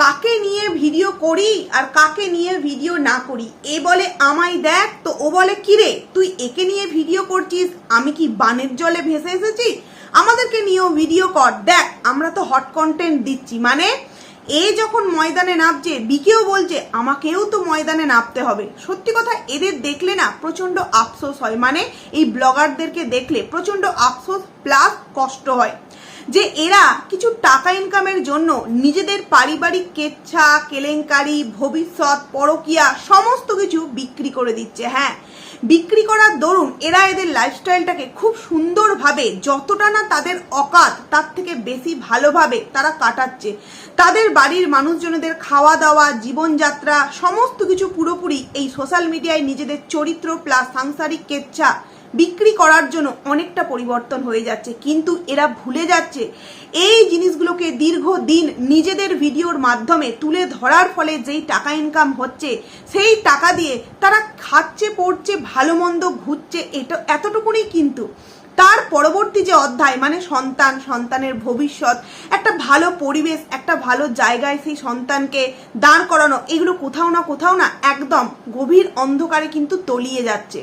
কাকে নিয়ে ভিডিও করি আর কাকে নিয়ে ভিডিও না করি? এ বলে আমায় দেখ, তো ও বলে, কিরে, তুই একে নিয়ে ভিডিও করছিস? আমি কি বানের জলে ভেসে এসেছি? আমাদেরকে নিয়েও ভিডিও কর। দেখ, আমরা তো হট কন্টেন্ট দিচ্ছি। মানে এ যখন ময়দানে নামছে, বিকেও বলছে, আমাকেও তো ময়দানে নামতে হবে। সত্যি কথা, এদের দেখলে না প্রচণ্ড আফসোস হয়। মানে এই ব্লগারদেরকে দেখলে প্রচণ্ড আফসোস প্লাস কষ্ট হয়। যে এরা কিছু টাকা ইনকামের জন্য নিজেদের পারিবারিক কেচ্ছা, কেলেঙ্কারি, ভবিষ্যৎ, পরকিয়া সমস্ত কিছু বিক্রি করে দিচ্ছে হ্যাঁ। বিক্রি করার দরুন এরা এদের লাইফস্টাইলটাকে খুব সুন্দরভাবে যতটা না তাদের অকাত, তার থেকে বেশি ভালোভাবে তারা কাটাচ্ছে। তাদের বাড়ির মানুষজনদের খাওয়া দাওয়া জীবনযাত্রা, সমস্ত কিছু পুরোপুরি এই সোশ্যাল মিডিয়ায় নিজেদের চরিত্র প্লাস সাংসারিক কেচ্ছা বিক্রি করার জন্য অনেকটা পরিবর্তন হয়ে যাচ্ছে, কিন্তু এরা ভুলে যাচ্ছে। এই জিনিসগুলোকে দীর্ঘদিন নিজেদের ভিডিওর মাধ্যমে তুলে ধরার ফলে যেই টাকা ইনকাম হচ্ছে, সেই টাকা দিয়ে তারা খাচ্ছে, পড়ছে, ভালো মন্দ ঘুরছে, এটা এতটুকুনি কিন্তু। তার পরবর্তী যে অধ্যায় মানে সন্তান, সন্তানের ভবিষ্যৎ, একটা ভালো পরিবেশ, একটা ভালো জায়গায় সেই সন্তানকে দাঁড় করানো, এগুলো কোথাও না কোথাও না একদম গভীর অন্ধকারে কিন্তু তলিয়ে যাচ্ছে।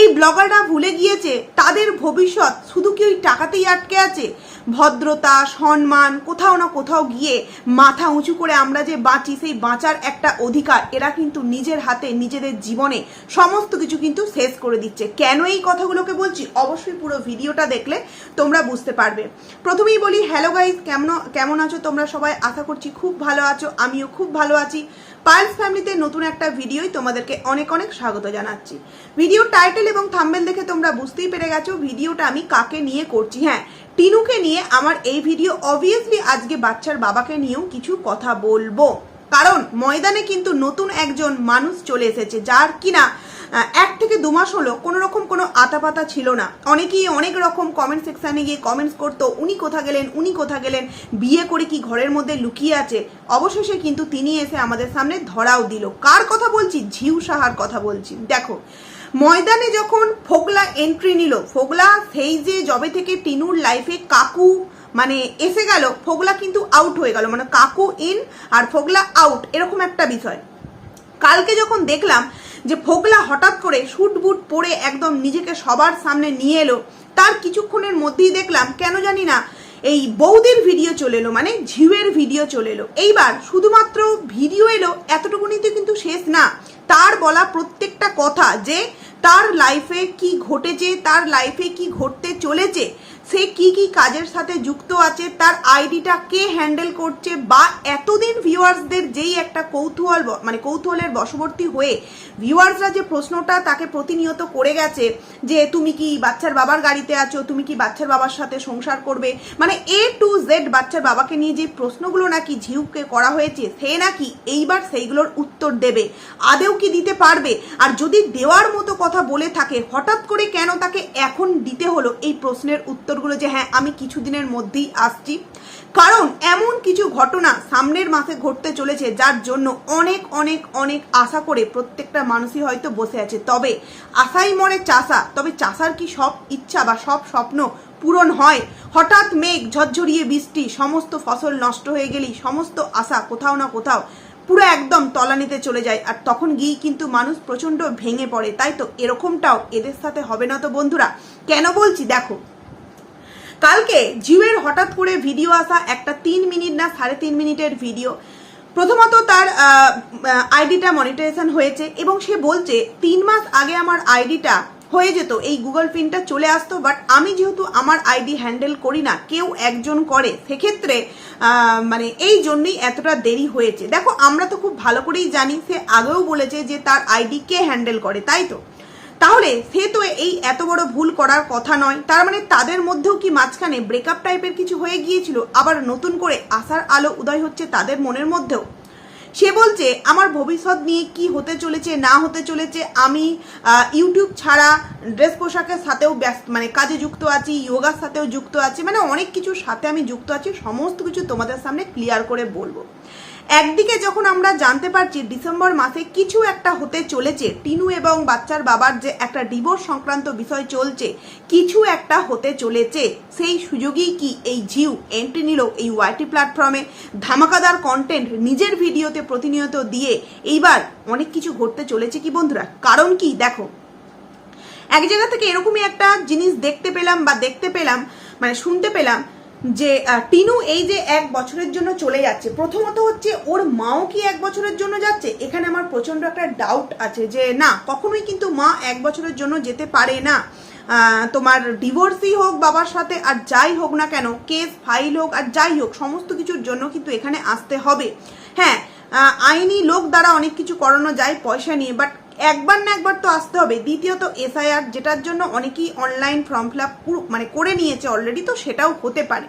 এই ব্লগাররা ভুলে গিয়েছে, তাদের ভবিষ্যৎ শুধু কি ওই টাকাতেই আটকে আছে? ভদ্রতা, সম্মান, কোথাও না কোথাও গিয়ে মাথা উঁচু করে আমরা যে বাঁচি, সেই বাঁচার একটা অধিকার এরা কিন্তু নিজের হাতে, নিজেদের জীবনে সমস্ত কিছু কিন্তু শেষ করে দিচ্ছে। কেন এই কথাগুলোকে বলছি? অবশ্যই পুরো ভিডিওটা দেখলে তোমরা বুঝতে পারবে। প্রথমেই বলি, হ্যালো গাইজ কেমন কেমন আছো? তোমরা সবাই আশা করছি খুব ভালো আছো, আমিও খুব ভালো আছি। পায়েলস ফ্যামিলিতে নতুন একটা ভিডিওই তোমাদেরকে অনেক অনেক স্বাগত জানাচ্ছি। ভিডিও টাইটেল এবং থাম্বেল দেখে তোমরা বুঝতেই পেরে গেছো ভিডিওটা আমি কাকে নিয়ে করছি। হ্যাঁ টিনুকে নিয়ে আমার এই ভিডিও অবভিয়াসলি আজকে বাচ্চার বাবাকে নিয়েও কিছু কথা বলব। কারণ ময়দানে কিন্তু নতুন একজন মানুষ চলে এসেছে, যার কিনা এক থেকে দু মাস হলো কোনো রকম কোনো আতাপাতা ছিল না। অনেকেই অনেক রকম কমেন্ট সেকশানে গিয়ে কমেন্টস করতো, উনি কোথা গেলেন? উনি কোথা গেলেন? বিয়ে করে কি ঘরের মধ্যে লুকিয়ে আছে? অবশেষে কিন্তু তিনি এসে আমাদের সামনে ধরাও দিল। কার কথা বলছি? ঝিউ সাহার কথা বলছি। দেখো, ময়দানে যখন ফোগলা এন্ট্রি নিল, ফোগলা সেই যে জবে থেকে টিনুর লাইফে কাকু মানে এসে গেল, ফোগলা কিন্তু আউট হয়ে গেল। মানে কাকু ইন আর ফোগলা আউট এরকম একটা বিষয়। কালকে যখন দেখলাম যে ফোকলা হঠাৎ করে শুট বুট পরে একদম নিজেকে সবার সামনে নিয়ে এলো, তার কিছুক্ষণের মধ্যেই দেখলাম, কেন জানি না, এই বৌদির ভিডিও চলে এলো মানে ঝিউয়ের ভিডিও চলে এলো। এইবার শুধুমাত্র ভিডিও এলো, এতটুকুনিতে কিন্তু শেষ না। তার বলা প্রত্যেকটা কথা যে তার লাইফে কি ঘটেছে, তার লাইফে কি ঘটতে চলেছে সে কি কি কাজের সাথে যুক্ত আছে, তার আইডিটা কে হ্যান্ডেল করছে, বা এতদিন ভিউয়ার্সদের যেই একটা কৌতূহল মানে কৌতূহলের বশবর্তী হয়ে ভিউয়ার্সরা যে প্রশ্নটা তাকে প্রতিনিয়ত করে গেছে, যে তুমি কি বাচ্চার বাবার গাড়িতে আছো, তুমি কি বাচ্চার বাবার সাথে সংসার করবে মানে এ টু জেড বাচ্চার বাবাকে নিয়ে যে প্রশ্নগুলো নাকি ঝিউকে করা হয়েছে, সে নাকি এইবার সেইগুলোর উত্তর দেবে, আদেও কি দিতে পারবে, আর যদি দেওয়ার মতো কথা বলে থাকে, হঠাৎ করে কেন তাকে এখন দিতে হলো এই প্রশ্নের উত্তরগুলো যে হ্যাঁ আমি কিছুদিনের মধ্যেই আসছি। কারণ এমন কিছু ঘটনা সামনের মাসে ঘটতে চলেছে যার জন্য অনেক অনেক অনেক আশা করে প্রত্যেকটা মানুষই হয়তো বসে আছে। তবে আশাই মরে চাষা। তবে চাষার কি সব ইচ্ছা বা সব স্বপ্ন পূরণ হয়? হঠাৎ মেঘ, ঝরঝরিয়ে বৃষ্টি, সমস্ত ফসল নষ্ট হয়ে গেলেই সমস্ত আশা কোথাও না কোথাও পুরো একদম তলানিতে চলে যায়। আর তখন গিয়ে কিন্তু মানুষ প্রচণ্ড ভেঙে পড়ে। তাই তো এরকমটাও এদের সাথে হবে না তো বন্ধুরা। কেন বলছি? দেখো কালকে জিওয়ের হঠাৎ করে ভিডিও আসা একটা তিন মিনিট না সাড়ে তিন মিনিটের ভিডিও। প্রথমত তার আইডিটা মনিটাইজেশন হয়েছে এবং সে বলছে, তিন মাস আগে আমার আইডিটা হয়ে যেত, এই গুগল পিনটা চলে আসতো বাট আমি যেহেতু আমার আইডি হ্যান্ডেল করি না, কেউ একজন করে। সেক্ষেত্রে মানে এই জন্যই এতটা দেরি হয়েছে। দেখো, আমরা তো খুব ভালো করেই জানি, সে আগেও বলেছে যে তার আইডি কে হ্যান্ডেল করে, তাই তো? তাহলে সে তো এই এত বড় ভুল করার কথা নয়। তার মানে তাদের মধ্যেও কি মাঝখানে ব্রেকআপ টাইপের কিছু হয়ে গিয়েছিল? আবার নতুন করে আশার আলো উদয় হচ্ছে তাদের মনের মধ্যেও? সে বলছে, আমার ভবিষ্যৎ নিয়ে কি হতে চলেছে, না হতে চলেছে, আমি ইউটিউব ছাড়া ড্রেস পোশাকের সাথেও ব্যস্ত মানে কাজে যুক্ত আছি যোগার সাথেও যুক্ত আছি মানে অনেক কিছুর সাথে আমি যুক্ত আছি, সমস্ত কিছু তোমাদের সামনে ক্লিয়ার করে বলব। একদিকে যখন আমরা জানতে পারছি ডিসেম্বর মাসে কিছু একটা হতে চলেছে, টিনু এবং বাচ্চার বাবার যে একটা ডিভোর্স সংক্রান্ত বিষয় চলছে, কিছু একটা হতে চলেছে, সেই সুযোগেই কি এই ঝিউ এন্ট্রি নিল এই ওয়াইটি প্ল্যাটফর্মে ধামাকাদার কন্টেন্ট নিজের ভিডিওতে প্রতিনিয়ত দিয়ে এইবার অনেক কিছু ঘটতে চলেছে কি বন্ধুরা? কারণ কি? দেখো, এক জায়গা থেকে এরকমই একটা জিনিস দেখতে পেলাম বা দেখতে পেলাম মানে শুনতে পেলাম যে টিনু এই যে এক বছরের জন্য চলে যাচ্ছে, প্রথমত হচ্ছে ওর মাও কি এক বছরের জন্য যাচ্ছে? এখানে আমার প্রচণ্ড একটা ডাউট আছে যে, না, কখনোই কিন্তু মা এক বছরের জন্য যেতে পারে না। তোমার ডিভোর্সই হোক, বাবার সাথে, আর যাই হোক না কেন কেস ফাইল হোক, আর যাই হোক, সমস্ত কিছুর জন্য কিন্তু এখানে আসতে হবে। হ্যাঁ আইনি লোক দ্বারা অনেক কিছু করানো যায়, পয়সা নিয়ে বাট একবার না একবার তো আসতে হবে। দ্বিতীয়ত এসআইআর যেটার জন্য অনেকেই অনলাইন ফর্ম ফিল আপ মানে করে নিয়েছে অলরেডি তো সেটাও হতে পারে।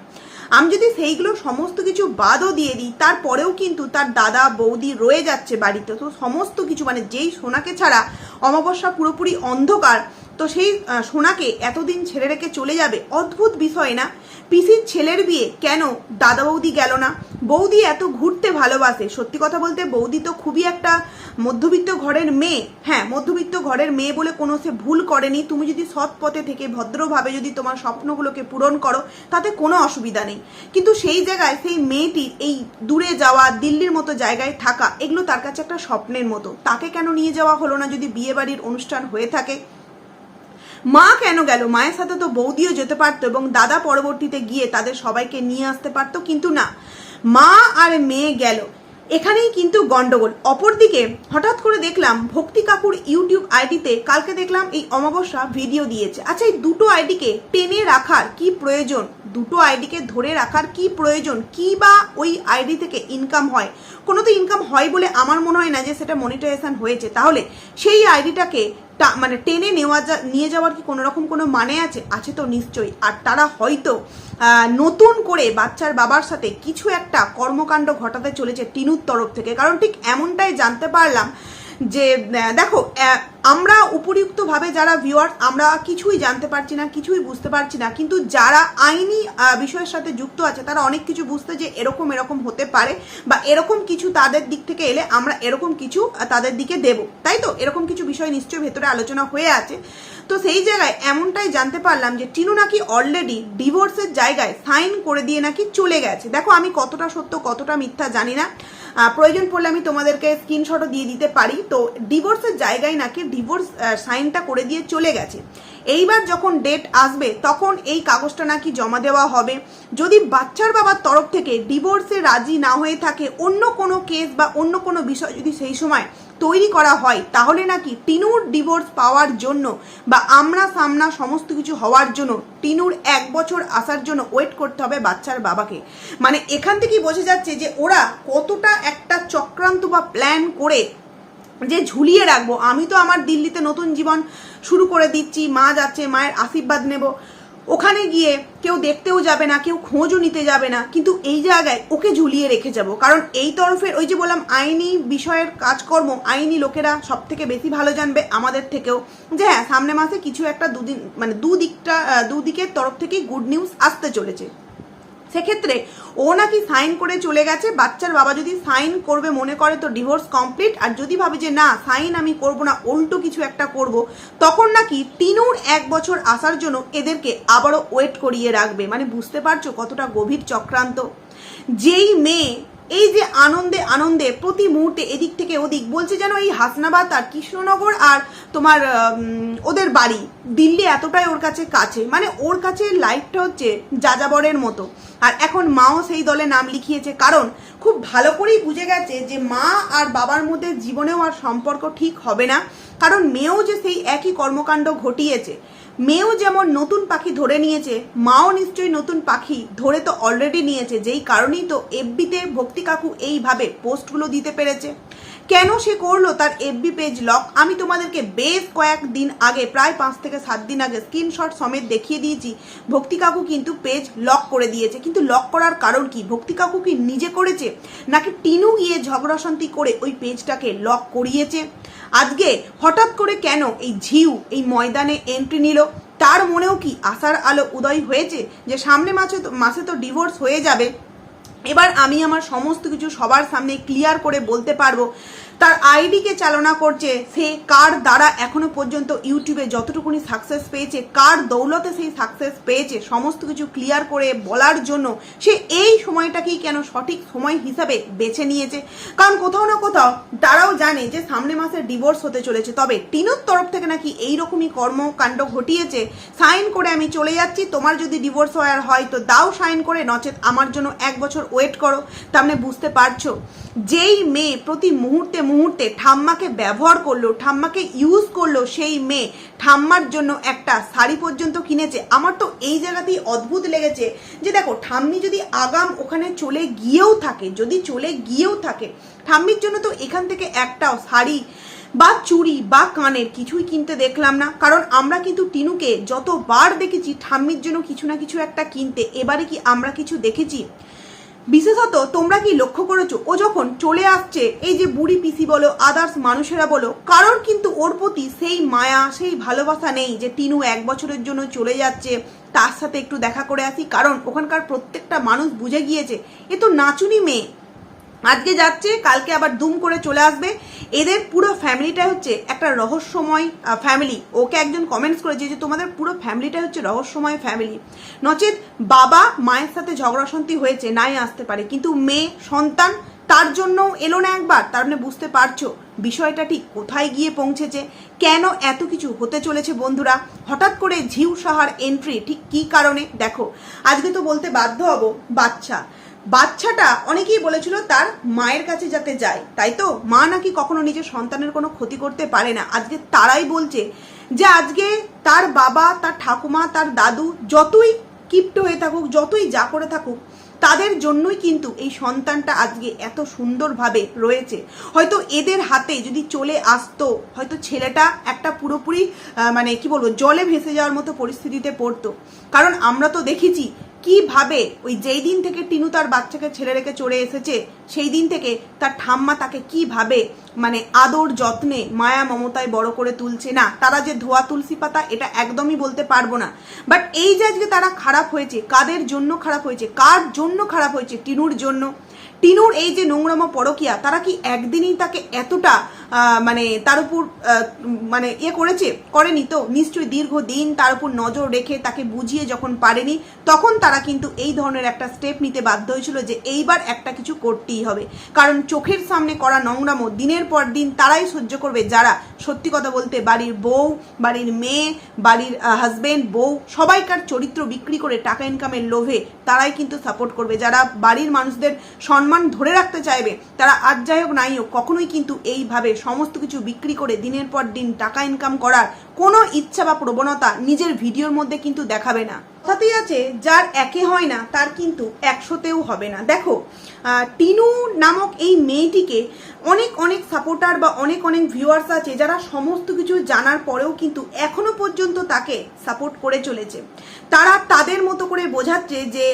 আমি যদি সেইগুলো সমস্ত কিছু বাদও দিয়ে দিই, তারপরেও কিন্তু তার দাদা, বৌদি রয়ে যাচ্ছে বাড়িতে, তো সমস্ত কিছু মানে যেই সোনাকে ছাড়া অমাবস্যা পুরোপুরি অন্ধকার, তো সেই সোনাকে এতদিন ছেড়ে রেখে চলে যাবে, অদ্ভুত বিষয় না? পিসির ছেলের বিয়ে? কেন? দাদা বৌদি গেল না। বৌদি এত ঘুরতে ভালোবাসে। সত্যি কথা বলতে, বৌদি তো খুবই একটা মধ্যবিত্ত ঘরের মেয়ে। হ্যাঁ মধ্যবিত্ত ঘরের মেয়ে বলে কোনো সে ভুল করেনি। তুমি যদি সৎ পথে থেকে, ভদ্রভাবে যদি তোমার স্বপ্নগুলোকে পূরণ করো, তাতে কোনো অসুবিধা নেই। কিন্তু সেই জায়গায় সেই মেয়েটির এই দূরে যাওয়া, দিল্লির মতো জায়গায় থাকা, এগুলো তার কাছে একটা স্বপ্নের মতো। তাকে কেন নিয়ে যাওয়া হলো না যদি বিয়ে বাড়ির অনুষ্ঠান হয়ে থাকে? মা কেন গেল? মায়ের সাথে তো বৌদিও যেতে পারতো এবং দাদা পরবর্তীতে গিয়ে তাদের সবাইকে নিয়ে আসতে পারতো, কিন্তু না। মা আর মেয়ে গেল। এখানেই কিন্তু গন্ডগোল। অপরদিকে হঠাৎ করে দেখলাম ভক্তি কাকুর ইউটিউব আইডিতে কালকে দেখলাম এই অমাবস্যা ভিডিও দিয়েছে। আচ্ছা এই দুটো আইডিকে টেনে রাখার কি প্রয়োজন? দুটো আইডিকে ধরে রাখার কি প্রয়োজন? কি বা ওই আইডি থেকে ইনকাম হয়? কোনো তো ইনকাম হয় বলে আমার মনে হয় না যে সেটা মনিটাইজেশন হয়েছে। তাহলে সেই আইডিটাকে মানে টেনে নেওয়া যা, নিয়ে যাওয়ার কি কোনো রকম কোনো মানে আছে? আছে তো নিশ্চয়ই। আর তারা হয়তো নতুন করে বাচ্চার বাবার সাথে কিছু একটা কর্মকাণ্ড ঘটাতে চলেছে টিনুর তরফ থেকে। কারণ ঠিক এমনটাই জানতে পারলাম যে দেখো আমরা উপযুক্তভাবে যারা ভিউয়ার্স আমরা কিছুই জানতে পারছি না, কিছুই বুঝতে পারছি না। কিন্তু যারা আইনি বিষয়ের সাথে যুক্ত আছে, তারা অনেক কিছু বুঝতে যে এরকম এরকম হতে পারে বা এরকম কিছু তাদের দিক থেকে এলে আমরা এরকম কিছু তাদের দিকে দেব। তাই তো? এরকম কিছু বিষয় নিশ্চয়ই ভেতরে আলোচনা হয়ে আছে। তো সেই জায়গায় এমনটাই জানতে পারলাম যে টিনু নাকি অলরেডি ডিভোর্সের জায়গায় সাইন করে দিয়ে নাকি চলে গেছে। দেখো, আমি কতটা সত্য, কতটা মিথ্যা জানি না। প্রয়োজন পড়লে আমি তোমাদেরকে স্ক্রিনশটও দিয়ে দিতে পারি। তো ডিভোর্সের জায়গায় নাকি ডিভোর্স সাইনটা করে দিয়ে চলে গেছে। এইবার যখন ডেট আসবে, তখন এই কাগজটা নাকি জমা দেওয়া হবে। যদি বাচ্চার বাবার তরফ থেকে ডিভোর্সে রাজি না হয়ে থাকে, অন্য কোনো কেস বা অন্য কোনো বিষয় যদি সেই সময় তৈরি করা হয়, তাহলে নাকি টিনুর ডিভোর্স পাওয়ার জন্য বা আমরা সামনা সমস্ত কিছু হওয়ার জন্য টিনুর এক বছর আসার জন্য ওয়েট করতে হবে বাচ্চার বাবাকে। মানে এখান থেকেই বোঝা যাচ্ছে যে ওরা কতটা একটা চক্রান্ত বা প্ল্যান করে যে ঝুলিয়ে রাখব। আমি তো আমার দিল্লিতে নতুন জীবন শুরু করে দিচ্ছি, মা যাচ্ছে, মায়ের আশীর্বাদ নেব। ওখানে গিয়ে কেউ দেখতেও যাবে না, কেউ খোঁজও নিতে যাবে না, কিন্তু এই জায়গায় ওকে ঝুলিয়ে রেখে যাব। কারণ এই তরফের ওই যে বললাম, আইনি বিষয়ের কাজকর্ম আইনি লোকেরা সব থেকে বেশি ভালো জানবে আমাদের থেকেও। যে হ্যাঁ সামনে মাসে কিছু একটা দুদিন মানে দুদিকটা দুদিকের তরফ থেকেই গুড নিউজ আসতে চলেছে। সেক্ষেত্রে ও নাকি সাইন করে চলে গেছে, বাচ্চার বাবা যদি সাইন করবে, মনে করে তো ডিভোর্স কমপ্লিট, আর যদি ভাবে যে না, সাইন আমি করব না, উল্টো কিছু একটা করব, তখন নাকি তিনুর এক বছর আসার জন্য এদেরকে আবারও ওয়েট করিয়ে রাখবে। মানে বুঝতে পারছ কতটা গভীর চক্রান্ত? যেই মেয়ে এই যে আনন্দে আনন্দে প্রতি মুহূর্তে এদিক থেকে ওদিক, বলছে যেন এই হাসনাবাদ আর কৃষ্ণনগর আর তোমার ওদের বাড়ি, দিল্লি এতটাই ওর কাছে কাছে মানে ওর কাছে লাইফটা হচ্ছে যাযাবরের মতো। আর এখন মাও সেই দলে নাম লিখিয়েছে, কারণ খুব ভালো করেই বুঝে গেছে যে মা আর বাবার মধ্যে জীবনেও আর সম্পর্ক ঠিক হবে না, কারণ মেয়েও যে সেই একই কর্মকাণ্ড ঘটিয়েছে। মেয়েও যেমন নতুন পাখি ধরে নিয়েছে, মাও নিশ্চয়ই নতুন পাখি ধরে তো অলরেডি নিয়েছে, যেই কারণেই তো এফবিতে ভক্তি কাকু এইভাবে পোস্টগুলো দিতে পেরেছে। কেন সে করল তার এফবি পেজ লক আমি তোমাদেরকে বেশ কয়েক দিন আগে, প্রায় পাঁচ থেকে সাত দিন আগে স্ক্রিনশট সমেত দেখিয়ে দিয়েছি। ভক্তি কাকু কিন্তু পেজ লক করে দিয়েছে। কিন্তু লক করার কারণ কি? ভক্তি কাকু কি নিজে করেছে? নাকি টিনু গিয়ে ঝগড়াশান্তি করে ওই পেজটাকে লক করিয়েছে? আজকে হঠাৎ করে কেন এই ঝিউ, এই ময়দানে এন্ট্রি নিল? তার মনেও কি আশার আলো উদয় হয়েছে? যে সামনে মাসে মাসে তো ডিভোর্স হয়ে যাবে। এবার আমি আমার সমস্ত কিছু সবার সামনে ক্লিয়ার করে বলতে পারব। তার আইডিকে চালনা করছে সে কার দ্বারা এখনও পর্যন্ত ইউটিউবে যতটুকুনি সাকসেস পেয়েছে, কার দৌলতে সেই সাকসেস পেয়েছে, সমস্ত কিছু ক্লিয়ার করে বলার জন্য সে এই সময়টাকেই কেন সঠিক সময় হিসাবে বেছে নিয়েছে। কারণ কোথাও না কোথাও তারাও জানে যে সামনে মাসে ডিভোর্স হতে চলেছে। তবে টিনুর তরফ থেকে নাকি এই রকমই কর্মকাণ্ড ঘটিয়েছে। সাইন করে আমি চলে যাচ্ছি। তোমার যদি ডিভোর্স হওয়ার হয়, তো দাও সাইন করে, নচেত আমার জন্য এক বছর ওয়েট করো। তার বুঝতে পারছ? যেই মেয়ে প্রতি মুহূর্তে মুহূর্তে ঠাম্মাকে ব্যবহার করল, ঠাম্মাকে ইউজ করল সেই মেয়ে, ঠাম্মার জন্য একটা শাড়ি পর্যন্ত কিনেছে। আমার তো এই জায়গাতেই অদ্ভুত লেগেছে যে দেখো, ঠাম্মি যদি আগাম ওখানে চলে গিয়েও থাকে, যদি চলে গিয়েও থাকে, ঠাম্মির জন্য তো এখান থেকে একটাও শাড়ি বা চুড়ি বা কানের কিছুই কিনতে দেখলাম না। কারণ আমরা কিন্তু টিনুকে যতবার দেখেছি, ঠাম্মির জন্য কিছু না কিছু একটা কিনতে, এবারে কি আমরা কিছু দেখেছি? বিশেষত তোমরা কি লক্ষ্য করেছ? ও যখন চলে আসছে, এই যে বুড়ি পিসি বলো আদার্স মানুষেরা বলো, কারোর কিন্তু ওর প্রতি সেই মায়া, সেই ভালোবাসা নেই যে টিনু এক বছরের জন্য চলে যাচ্ছে, তার সাথে একটু দেখা করে আসি। কারণ ওখানকার প্রত্যেকটা মানুষ বুঝে গিয়েছে, এ তো নাচুনি মেয়ে। আজকে যাচ্ছে, কালকে আবার দুম করে চলে আসবে। এদের পুরো ফ্যামিলিটা হচ্ছে একটা রহস্যময় ফ্যামিলি। ওকে একজন কমেন্টস করেছে যে তোমাদের পুরো ফ্যামিলিটা হচ্ছে রহস্যময় ফ্যামিলি। নচেত বাবা মায়ের সাথে ঝগড়াশান্তি হয়েছে, নাই আসতে পারে। কিন্তু মেয়ে, সন্তান, তার জন্য এলো না একবার। তার মানে বুঝতে পারছ বিষয়টা ঠিক কোথায় গিয়ে পৌঁছেছে, কেন এত কিছু হতে চলেছে বন্ধুরা? হঠাৎ করে ঝিউ সাহার এন্ট্রি ঠিক কি কারণে? দেখো, আজকে তো বলতে বাধ্য হব বাচ্চা। বাচ্চাটা অনেকেই বলেছিল তার মায়ের কাছে যাতে যায়। তাই তো? মা নাকি কখনো নিজের সন্তানের কোনো ক্ষতি করতে পারে না। আজকে তারাই বলছে যে আজকে তার বাবা, তার ঠাকুমা, তার দাদু যতই কিপ্ট হয়ে থাকুক, যতই যা করে থাকুক, তাদের জন্যই কিন্তু এই সন্তানটা আজকে এত সুন্দরভাবে রয়েছে। হয়তো এদের হাতে যদি চলে আসতো, হয়তো ছেলেটা একটা পুরোপুরি মানে কি বলব, জলে ভেসে যাওয়ার মতো পরিস্থিতিতে পড়তো। কারণ আমরা তো দেখেছি কীভাবে ওই যেই দিন থেকে টিনু তার বাচ্চাকে ছেড়ে রেখে চলে এসেছে, সেই দিন থেকে তার ঠাম্মা তাকে কীভাবে মানে আদর যত্নে মায়া মমতায় বড় করে তুলছে না, তারা যে ধোয়া তুলসী পাতা এটা একদমই বলতে পারব না। বাট এই যে আজকে তারা খারাপ হয়েছে, কাদের জন্য খারাপ হয়েছে, কার জন্য খারাপ হয়েছে, টিনুর জন্য? টিনুর এই যে নোংরাম পরকিয়া, তারা কি একদিনই তাকে এতটা মানে তার উপর মানে ইয়ে করেছে? করেনি তো? নিশ্চয়ই দীর্ঘদিন তার উপর নজর রেখে তাকে বুঝিয়ে যখন পারেনি, তখন তারা কিন্তু এই ধরনের একটা স্টেপ নিতে বাধ্য হয়েছিল যে এইবার একটা কিছু করতেই হবে। কারণ চোখের সামনে করা নোংরামো দিনের পর দিন তারাই সহ্য করবে যারা সত্যি কথা বলতে বাড়ির বউ, বাড়ির মেয়ে, বাড়ির হাজবেন্ড বউ, সবাইকার চরিত্র বিক্রি করে টাকা ইনকামের লোভে তারাই কিন্তু সাপোর্ট করবে। যারা বাড়ির মানুষদের সম্মান ধরে রাখতে চাইবে, তারা আজ যাই হোক নাই হোক, কখনোই কিন্তু এইভাবে সমস্ত কিছু বিক্রি করে দিনের পর দিন টাকা ইনকাম করার কোনো ইচ্ছা বা প্রবণতা নিজের ভিডিওর মধ্যে কিন্তু দেখাবে না। কথাতেই আছে, যার একে হয় না, তার কিন্তু একশোতেও হবে না। দেখো টিনু নামক এই মেয়েটিকে অনেক অনেক সাপোর্টার বা অনেক অনেক ভিউয়ার্স আছে যারা সমস্ত কিছু জানার পরেও কিন্তু এখনও পর্যন্ত তাকে সাপোর্ট করে চলেছে। তারা তাদের মতো করে বোঝাচ্ছে যে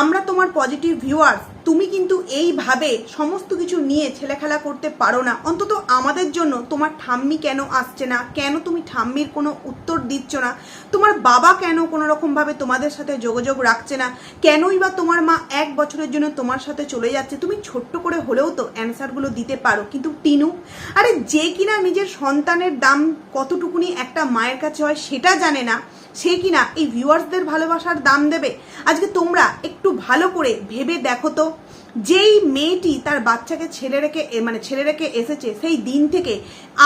আমরা তোমার পজিটিভ ভিউয়ার্স তুমি কিন্তু এইভাবে সমস্ত কিছু নিয়ে ছেলেখেলা করতে পারো না। অন্তত আমাদের জন্য তোমার ঠাম্মি কেন আসছে না? কেন তুমি ঠাম্মির কোনো উত্তর দিচ্ছ না, তোমার বাবা কেন কোনো রকমভাবে তোমাদের সাথে যোগাযোগ রাখছে না? কেনই বা তোমার মা এক বছরের জন্য তোমার সাথে চলে যাচ্ছে? তুমি ছোট্ট করে হলেও তো অ্যান্সারগুলো দিতে পারো। কিন্তু টিনু, আরে যে কিনা নিজের সন্তানের দাম কতটুকুনি একটা মায়ের কাছে হয় সেটা জানে না। সে কিনা এই ভিউয়ার্সদের ভালোবাসার দাম দেবে? আজকে তোমরা একটু ভালো করে ভেবে দেখো তো। যেই মেয়েটি তার বাচ্চাকে ছেলে রেখে মানে ছেলে রেখে এসেছে, সেই দিন থেকে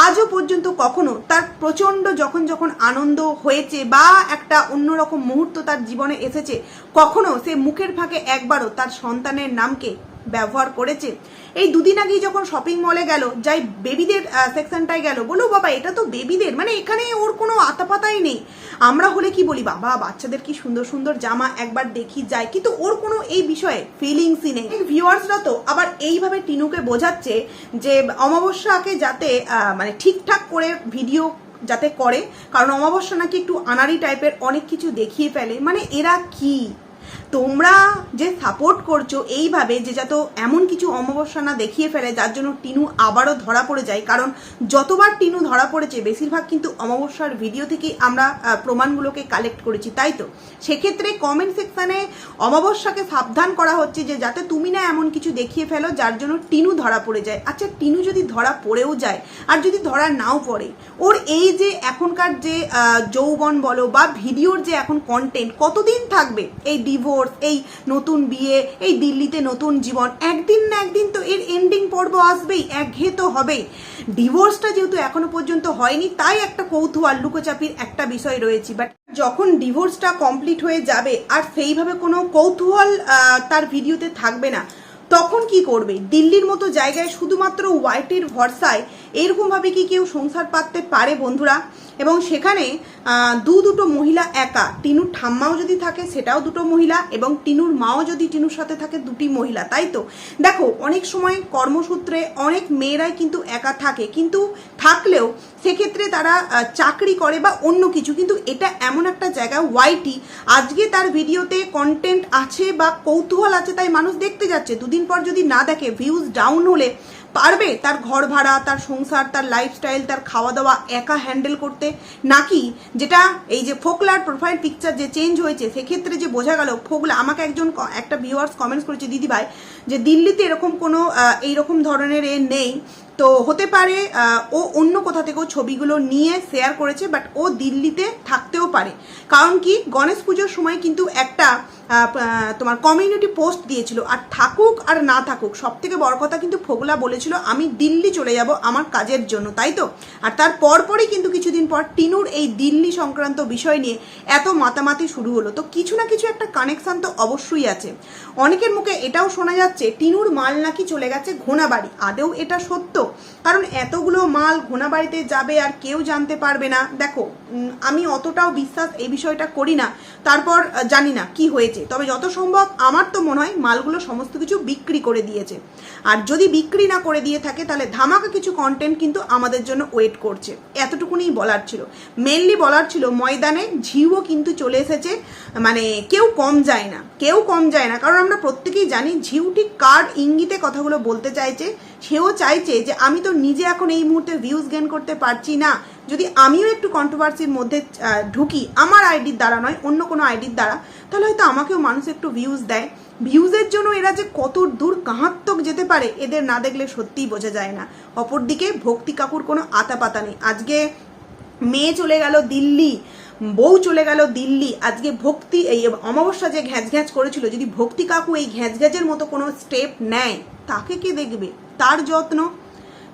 আজও পর্যন্ত কখনো তার প্রচণ্ড যখন যখন আনন্দ হয়েছে বা একটা অন্যরকম মুহূর্ত তার জীবনে এসেছে, কখনো সে মুখের ফাঁকে একবারও তার সন্তানের নামকে ব্যবহার করেছে। এই দুদিন আগেই যখন শপিং মলে গেল, যাই বেবিদের সেকশনটায় গেল বলো বাবা, এটা তো বেবিদের মানে এখানে ওর কোনো আতাপাতাই নেই। আমরা হলে কি বলি, বাবা, বাচ্চাদের কি সুন্দর সুন্দর জামা একবার দেখি যায়। কিন্তু ওর কোনো এই বিষয়ে ফিলিংসই নেই। ভিউয়ার্সরা তো আবার এইভাবে টিনুকে বোঝাচ্ছে যে, অমাবস্যাকে যাতে মানে ঠিকঠাক করে ভিডিও যাতে করে, কারণ অমাবস্যা নাকি একটু আনারি টাইপের অনেক কিছু দেখিয়ে ফেলে। মানে এরা কি? তোমরা যে সাপোর্ট করছ এইভাবে যে যাতে এমন কিছু অমাবস্যা না দেখিয়ে ফেলে, যার জন্য টিনু আবারও ধরা পড়ে যায়। কারণ যতবার টিনু ধরা পড়েছে, বেশিরভাগ কিন্তু অমাবস্যার ভিডিও থেকেই আমরা প্রমাণগুলোকে কালেক্ট করেছি, তাই তো? সেক্ষেত্রে কমেন্ট সেকশানে অমাবস্যাকে সাবধান করা হচ্ছে যে যাতে তুমি না এমন কিছু দেখিয়ে ফেলো, যার জন্য টিনু ধরা পড়ে যায়। আচ্ছা টিনু যদি ধরা পড়েও যায়, আর যদি ধরা নাও পড়ে, ওর এই যে এখনকার যে যৌবন বলো বা ভিডিওর যে এখন কন্টেন্ট কতদিন থাকবে এই ডিভোর্স এই নতুন বিয়ে, এই দিল্লিতে নতুন জীবন, একদিন না একদিন তো এর এন্ডিং পর্ব আসবেই, একঘেয়ে তো হবেই। ডিভোর্সটা যেহেতু এখনও পর্যন্ত হয়নি, তাই একটা কৌতূহল, লুকোচাপির একটা বিষয় রয়েছে। বাট যখন ডিভোর্সটা কমপ্লিট হয়ে যাবে, আর সেইভাবে কোনো কৌতূহল তার ভিডিওতে থাকবে না, তখন কি করবে? দিল্লির মতো জায়গায় শুধুমাত্র হোয়াইটের ভরসায় এরকমভাবে কি কেউ সংসার পাততে পারে বন্ধুরা? এবং সেখানে দু দুটো মহিলা একা, টিনুর ঠাম্মাও যদি থাকে সেটাও দুটো মহিলা এবং টিনুর মাও যদি টিনুর সাথে থাকে দুটি মহিলা, তাই তো? দেখো, অনেক সময় কর্মসূত্রে অনেক মেয়েরাই কিন্তু একা থাকে, কিন্তু থাকলেও সেক্ষেত্রে তারা চাকরি করে বা অন্য কিছু, কিন্তু এটা এমন একটা জায়গা ওয়াইটি আজকে তার ভিডিওতে কন্টেন্ট আছে বা কৌতূহল আছে তাই মানুষ দেখতে যাচ্ছে। দুদিন পর যদি না দেখে ভিউজ ডাউন হলে পারবে তার ঘর ভাড়া, তার সংসার, তার লাইফস্টাইল তার খাওয়া দাওয়া একা হ্যান্ডেল করতে? নাকি যেটা এই যে ফোকলার প্রোফাইল পিকচার যে চেঞ্জ হয়েছে, সেক্ষেত্রে যে বোঝা গেল, ফোকলা আমাকে একজন একটা ভিউয়ার্স কমেন্টস করেছে, দিদিভাই, যে দিল্লিতে এরকম কোনো এইরকম ধরনের এ নেই তো হতে পারে ও অন্য কোথা থেকেও ছবিগুলো নিয়ে শেয়ার করেছে বাট ও দিল্লিতে থাকতেও পারে। কারণ কি, গণেশ পুজোর সময় কিন্তু একটা তোমার কমিউনিটি পোস্ট দিয়েছিল, আর থাকুক আর না থাকুক। সব থেকে বড় কথা কিন্তু ফোগলা বলেছিল, আমি দিল্লি চলে যাব আমার কাজের জন্য। তাই তো? আর তার পরপরই কিন্তু কিছুদিন পর টিনুর এই দিল্লি সংক্রান্ত বিষয় নিয়ে এত মাতামাতি শুরু হলো। তো কিছু না কিছু একটা কানেকশান তো অবশ্যই আছে। অনেকের মুখে এটাও শোনা যাচ্ছে, টিনুর মাল নাকি চলে গেছে ঘোনাবাড়ি আদেও এটা সত্য? কারণ এতগুলো মাল ঘোনাবাড়িতে যাবে আর কেউ জানতে পারবে না। দেখো আমি অতটাও বিশ্বাস এই বিষয়টা করি না। তারপর জানি না কি হয়েছে। তবে যত সম্ভব আমার তো মনে হয় মালগুলো সমস্ত কিছু বিক্রি করে দিয়েছে। আর যদি বিক্রি না করে দিয়ে থাকে, তাহলে ধামাকা কিছু কন্টেন্ট কিন্তু আমাদের জন্য ওয়েট করছে। এতটুকুনি বলার ছিল। মেনলি বলার ছিল, ময়দানে ঝিউও কিন্তু চলে এসেছে। মানে কেউ কম যায় না। কেউ কম যায় না। কারণ আমরা প্রত্যেকেই জানি ঝিউ ঠিক কার ইঙ্গিতে কথাগুলো বলতে চাইছে। সেও চাইছে যে আমি তো নিজে এখন এই মুহূর্তে ভিউজ গেন করতে পারছি না। যদি আমিও একটু কন্ট্রোভার্সির মধ্যে ঢুকি, আমার আইডির দ্বারা নয়, অন্য কোনো আইডির দ্বারা, তাহলে হয়তো আমাকেও মানুষ একটু ভিউজ দেয়। ভিউজের জন্য এরা যে কত দূর কাহাত্তক যেতে পারে, এদের না দেখলে সত্যিই বোঝা যায় না। অপরদিকে ভক্তি কাকুর কোনো আতাপাতা নেই। আজকে মেয়ে চলে গেল দিল্লি, বউ চলে গেল দিল্লি, আজকে ভক্তি, এই অমাবস্যা যে ঘ্যাঁচ ঘ্যাঁচ করেছিল, যদি ভক্তি কাকু এই ঘ্যাঁচ ঘ্যাঁচের মতো কোনো স্টেপ নেয়, তাকে কে দেখবে? তার যত্ন?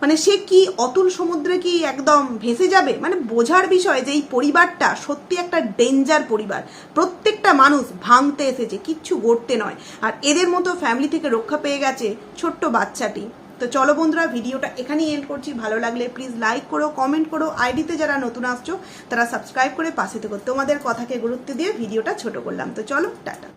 মানে সে কি অতুল সমুদ্রে কি একদম ভেসে যাবে? মানে বোঝার বিষয় যে এই পরিবারটা সত্যি একটা ডেঞ্জার পরিবার। প্রত্যেকটা মানুষ ভাঙতে এসেছে, কিচ্ছু গড়তে নয়। আর এদের মতো ফ্যামিলি থেকে রক্ষা পেয়ে গেছে ছোট্ট বাচ্চাটি। তো চলো বন্ধুরা, ভিডিওটা এখানেই এন্ড করছি। ভালো লাগলে প্লিজ লাইক করো কমেন্ট করো আইডিতে যারা নতুন আসছো, তারা সাবস্ক্রাইব করে পাশে থেকো। তোমাদের কথাকে গুরুত্ব দিয়ে ভিডিওটা ছোট করলাম। তো চলো, টাটা।